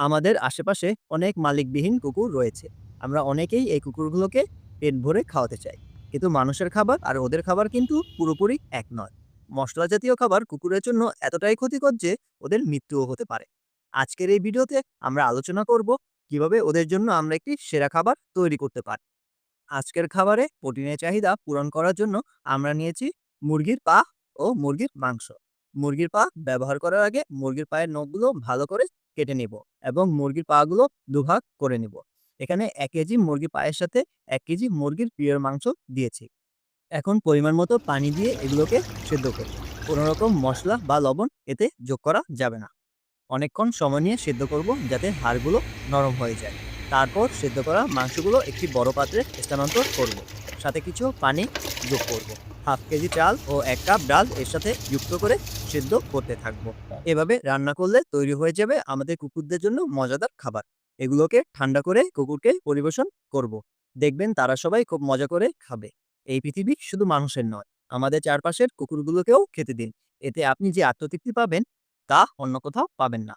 আমাদের আশেপাশে অনেক মালিকবিহীন কুকুর রয়েছে। আমরা অনেকেই এই কুকুরগুলোকে পেট ভরে খাওয়াতে চাই। কিন্তু মানুষের খাবার আর ওদের খাবার কিন্তু পুরোপুরি এক নয়। মশলা জাতীয় খাবার কুকুরের জন্য এতটাই ক্ষতিকর যে ওদের মৃত্যুও হতে পারে। আজকের এই ভিডিওতে আমরা আলোচনা করব কীভাবে ওদের জন্য আমরা একটি সেরা খাবার তৈরি করতে পারি। আজকের খাবারে প্রোটিনের চাহিদা পূরণ করার জন্য আমরা নিয়েছি মুরগির পা ও মুরগির মাংস। মুরগির পা ব্যবহার করার আগে মুরগির পায়ের নখগুলো ভালো করে কেটে নিব এবং মুরগির পাগুলো দুভাগ করে নিব। এখানে এক কেজি মুরগির পায়ের সাথে এক কেজি মুরগির প্রিয় মাংস দিয়েছি। এখন পরিমাণ মতো পানি দিয়ে এগুলোকে সেদ্ধ করব। কোনো রকম মশলা বা লবণ এতে যোগ করা যাবে না। অনেকক্ষণ সময় নিয়ে সেদ্ধ করব যাতে হাড়গুলো নরম হয়ে যায়। তারপর সেদ্ধ করা মাংসগুলো একটি বড় পাত্রে স্থানান্তর করব। সাথে কিছু পানি যোগ করব। হাফ কেজি চাল ও এক কাপ ডাল এর সাথে যুক্ত করে সেদ্ধ করতে থাকব। এভাবে রান্না করলে তৈরি হয়ে যাবে আমাদের কুকুরদের জন্য মজাদার খাবার। এগুলোকে ঠান্ডা করে কুকুরকে পরিবেশন করব। দেখবেন তারা সবাই খুব মজা করে খাবে। এই পৃথিবী শুধু মানুষের নয় আমাদের চারপাশের কুকুরগুলোকেও খেতে দিন। এতে আপনি যে আত্মতৃপ্তি পাবেন তা অন্য কোথাও পাবেন না।